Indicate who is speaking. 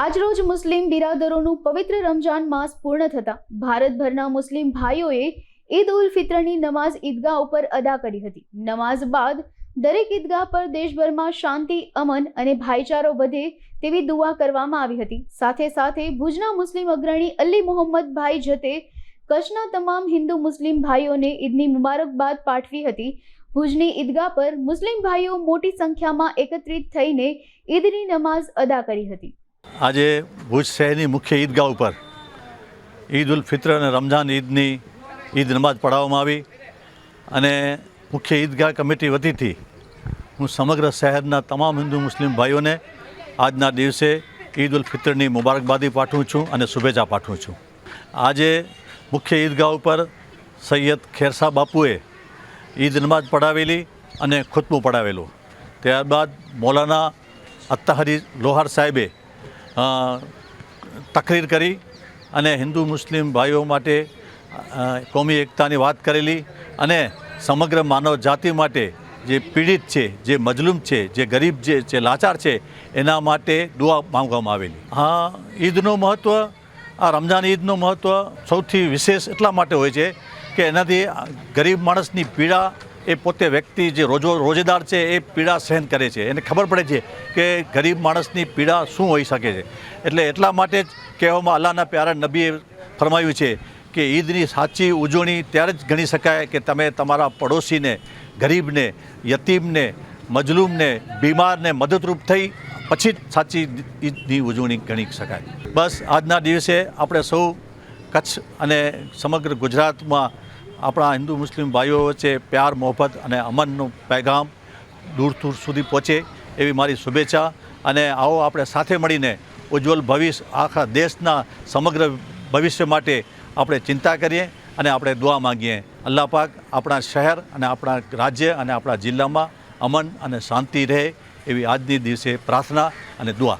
Speaker 1: આજરોજ મુસ્લિમ બિરાદરોનું પવિત્ર રમજાન માસ પૂર્ણ થતા ભારતભરના મુસ્લિમ ભાઈઓએ ઈદ ઉલ ફિત્રની નમાઝ ઈદગાહ ઉપર અદા કરી હતી. નમાઝ બાદ દરેક ઈદગાહ પર દેશભરમાં શાંતિ, અમન અને ભાઈચારો વધે તેવી દુઆ કરવામાં આવી હતી. સાથે સાથે ભુજના મુસ્લિમ અગ્રણી અલી મોહમ્મદ ભાઈ જતે કચ્છના તમામ હિન્દુ મુસ્લિમ ભાઈઓને ઈદની મુબારકબાદ પાઠવી હતી. ભુજની ઈદગાહ પર મુસ્લિમ ભાઈઓ મોટી સંખ્યામાં એકત્રિત થઈને ઈદની નમાઝ અદા કરી હતી.
Speaker 2: આજે ભુજ શહેરની મુખ્ય ઈદગાહ ઉપર ઈદ ઉલ ફિત્ર અને રમઝાન ઈદની ઈદ નમાજ પઢાવવામાં આવી અને મુખ્ય ઈદગાહ કમિટી વતીથી હું સમગ્ર શહેરના તમામ હિન્દુ મુસ્લિમ ભાઈઓને આજના દિવસે ઈદ ઉલ ફિત્રની મુબારકબાદી પાઠવું છું અને શુભેચ્છા પાઠવું છું. આજે મુખ્ય ઈદગાહ ઉપર સૈયદ ખેરસા બાપુએ ઈદ નમાજ પઢાવેલી અને ખુતબું પઢાવેલું. ત્યારબાદ મૌલાના અત્તાહરી લોહાર સાહેબે તકરીર કરી અને હિન્દુ મુસ્લિમ ભાઈઓ માટે કોમી એકતાની વાત કરેલી અને સમગ્ર માનવ જાતિ માટે જે પીડિત છે, જે મજલૂમ છે, જે ગરીબ છે જે લાચાર છે, એના માટે દુઆ માંગવામાં આવેલી. હા, ઈદનું મહત્ત્વ આ રમઝાન ઈદનું મહત્ત્વ સૌથી વિશેષ એટલા માટે હોય છે કે એનાથી ગરીબ માણસની પીડા એ પોતે વ્યક્તિ જે રોજો રોજેદાર છે, એ પીડા સહન કરે છે. એને ખબર પડે છે કે ગરીબ માણસની પીડા શું હોઈ શકે છે. એટલે એટલા માટે જ કહેવામાં અલ્લાહના પ્યારા નબીએ ફરમાવ્યું છે કે ઈદની સાચી ઉજવણી ત્યારે જ ગણી શકાય કે તમે તમારા પડોશીને, ગરીબને, યતીમને, મજલૂમને, બીમારને મદદરૂપ થઈ પછી જ સાચી ઈદની ઉજવણી ગણી શકાય. બસ આજના દિવસે આપણે સૌ કચ્છ અને સમગ્ર ગુજરાતમાં આપણા હિન્દુ મુસ્લિમ ભાઈઓ વચ્ચે પ્યાર, મોહબ્બત અને અમનનું પેગામ દૂર દૂર સુધી પહોંચે એવી મારી શુભેચ્છા અને આવો આપણે સાથે મળીને ઉજ્જવલ ભવિષ્ય, આખા દેશના સમગ્ર ભવિષ્ય માટે આપણે ચિંતા કરીએ અને આપણે દુઆ માંગીએ. અલ્લાહ પાક આપણા શહેર અને આપણા રાજ્ય અને આપણા જિલ્લામાં અમન અને શાંતિ રહે એવી આજની દિવસે પ્રાર્થના અને દુઆ.